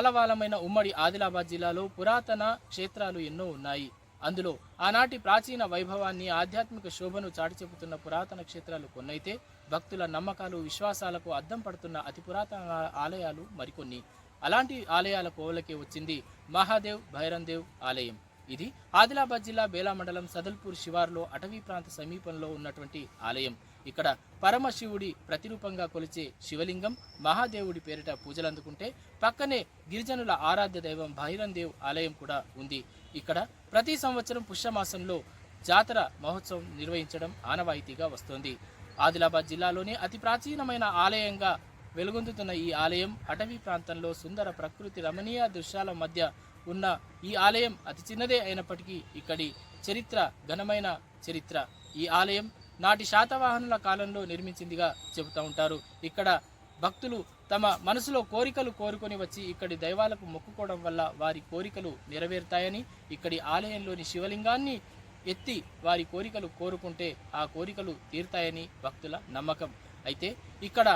ఆలవాలమైన ఉమ్మడి ఆదిలాబాద్ జిల్లాలో పురాతన క్షేత్రాలు ఎన్నో ఉన్నాయి. అందులో ఆనాటి ప్రాచీన వైభవాన్ని ఆధ్యాత్మిక శోభను చాటిచెబుతున్న పురాతన క్షేత్రాలు కొన్నైతే భక్తుల నమ్మకాలు విశ్వాసాలకు అద్దం పడుతున్న అతి పురాతన ఆలయాలు మరికొన్ని. అలాంటి ఆలయాల కోవలకే వచ్చింది మహాదేవ్ భైరందేవ్ ఆలయం. ఇది ఆదిలాబాద్ జిల్లా బేలా మండలం సదల్పూర్ శివార్లో అటవీ ప్రాంత సమీపంలో ఉన్నటువంటి ఆలయం. ఇక్కడ పరమశివుడి ప్రతిరూపంగా కొలిచే శివలింగం మహాదేవుడి పేరిట పూజలు అందుకుంటే పక్కనే గిరిజనుల ఆరాధ్య దైవం భైరందేవ్ ఆలయం కూడా ఉంది. ఇక్కడ ప్రతి సంవత్సరం పుష్యమాసంలో జాతర మహోత్సవం నిర్వహించడం ఆనవాయితీగా వస్తోంది. ఆదిలాబాద్ జిల్లాలోనే అతి ప్రాచీనమైన ఆలయంగా వెలుగొందుతున్న ఈ ఆలయం అటవీ ప్రాంతంలో సుందర ప్రకృతి రమణీయ దృశ్యాల మధ్య ఉన్న ఈ ఆలయం అతి చిన్నదే అయినప్పటికీ ఇక్కడి చరిత్ర ఘనమైన చరిత్ర. ఈ ఆలయం నాటి శాతవాహనుల కాలంలో నిర్మించిందిగా చెబుతూ ఉంటారు. ఇక్కడ భక్తులు తమ మనసులో కోరికలు కోరుకొని వచ్చి ఇక్కడి దైవాలకు మొక్కుకోవడం వల్ల వారి కోరికలు నెరవేరుతాయని ఇక్కడి ఆలయంలోని శివలింగాన్ని ఎత్తి వారి కోరికలు కోరుకుంటే ఆ కోరికలు తీరుతాయని భక్తుల నమ్మకం. అయితే ఇక్కడ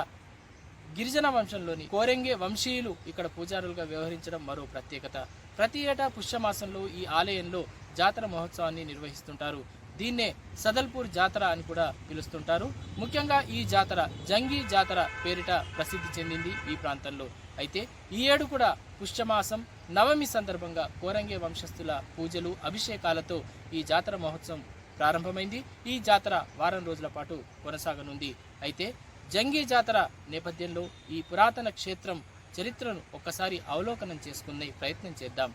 గిరిజన వంశంలోని కోరెంగే వంశీయులు ఇక్కడ పూజారులుగా వ్యవహరించడం మరో ప్రత్యేకత. ప్రతి ఏటా పుష్యమాసంలో ఈ ఆలయంలో జాతర మహోత్సవాన్ని నిర్వహిస్తుంటారు. దీన్నే సదల్పూర్ జాతర అని కూడా పిలుస్తుంటారు. ముఖ్యంగా ఈ జాతర జంగి జాతర పేరిట ప్రసిద్ధి చెందింది ఈ ప్రాంతంలో. అయితే ఈ ఏడు కూడా పుష్యమాసం నవమి సందర్భంగా కోరంగే వంశస్థుల పూజలు అభిషేకాలతో ఈ జాతర మహోత్సవం ప్రారంభమైంది. ఈ జాతర వారం రోజుల పాటు కొనసాగనుంది. అయితే జంగి జాతర నేపథ్యంలో ఈ పురాతన క్షేత్రం చరిత్రను ఒక్కసారి అవలోకనం చేసుకునే ప్రయత్నం చేద్దాం.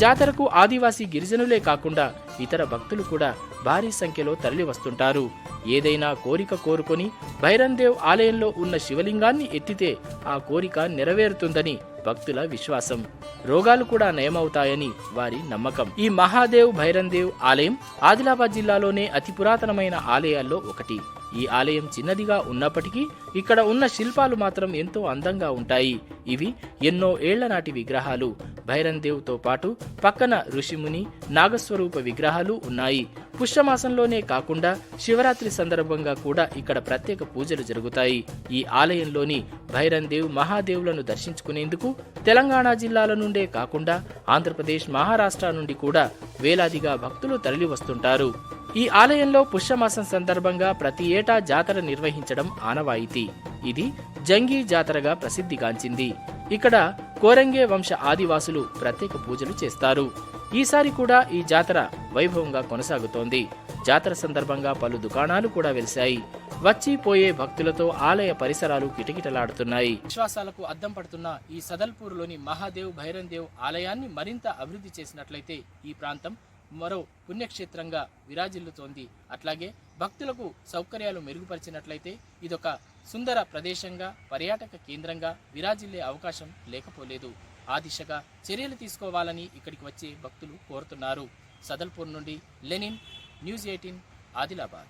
జాతరకు ఆదివాసీ గిరిజనులే కాకుండా ఇతర భక్తులు కూడా భారీ సంఖ్యలో తరలి వస్తుంటారు ఏదైనా కోరిక కోరుకొని భైరందేవ్ ఆలయంలో ఉన్న శివలింగాన్ని ఎత్తితే ఆ కోరిక నెరవేరుతుందని భక్తుల విశ్వాసం. రోగాలు కూడా నయమవుతాయని వారి నమ్మకం. ఈ మహాదేవ్ భైరందేవ్ ఆలయం ఆదిలాబాద్ జిల్లాలోనే అతి పురాతనమైన ఆలయాల్లో ఒకటి. ఈ ఆలయం చిన్నదిగా ఉన్నప్పటికీ ఇక్కడ ఉన్న శిల్పాలు మాత్రం ఎంతో అందంగా ఉంటాయి. ఇవి ఎన్నో ఏళ్ళ నాటి విగ్రహాలు. భైరందేవ్తో పాటు పక్కన ఋషిముని నాగస్వరూప విగ్రహాలు ఉన్నాయి. పుష్యమాసంలోనే కాకుండా శివరాత్రి సందర్భంగా కూడా ఇక్కడ ప్రత్యేక పూజలు జరుగుతాయి. ఈ ఆలయంలోని భైరందేవ్ మహాదేవులను దర్శించుకునేందుకు తెలంగాణ జిల్లాల నుండే కాకుండా ఆంధ్రప్రదేశ్ మహారాష్ట్ర నుండి కూడా వేలాదిగా భక్తులు తరలి వస్తుంటారు ఈ ఆలయంలో పుష్యమాసం సందర్భంగా ప్రతి ఏటా జాతర నిర్వహించడం ఆనవాయితీ. ఇది జంగీ జాతరగా ప్రసిద్ధిగాంచింది. ఇక్కడ కోరంగే వంశ ఆదివాసులు ప్రత్యేక పూజలు చేస్తారు. ఈసారి కూడా ఈ జాతర వైభవంగా కొనసాగుతోంది. జాతర సందర్భంగా పలు దుకాణాలు కూడా వెలిశాయి. వచ్చి పోయే భక్తులతో ఆలయ పరిసరాలు కిటకిటలాడుతున్నాయి. విశ్వాసాలకు అద్దం పడుతున్న ఈ సదల్పూర్లోని మహాదేవ్ భైరందేవ్ ఆలయాన్ని మరింత అభివృద్ధి చేసినట్లయితే ఈ ప్రాంతం మరో పుణ్యక్షేత్రంగా విరాజిల్లుతోంది. అట్లాగే భక్తులకు సౌకర్యాలు మెరుగుపరిచినట్లయితే ఇదొక సుందర ప్రదేశంగా పర్యాటక కేంద్రంగా విరాజిల్లే అవకాశం లేకపోలేదు. ఆ దిశగా చర్యలు తీసుకోవాలని ఇక్కడికి వచ్చే భక్తులు కోరుతున్నారు. సదల్పూర్ నుండి లెనిన్ న్యూస్ ఎయిటీన్ ఆదిలాబాద్.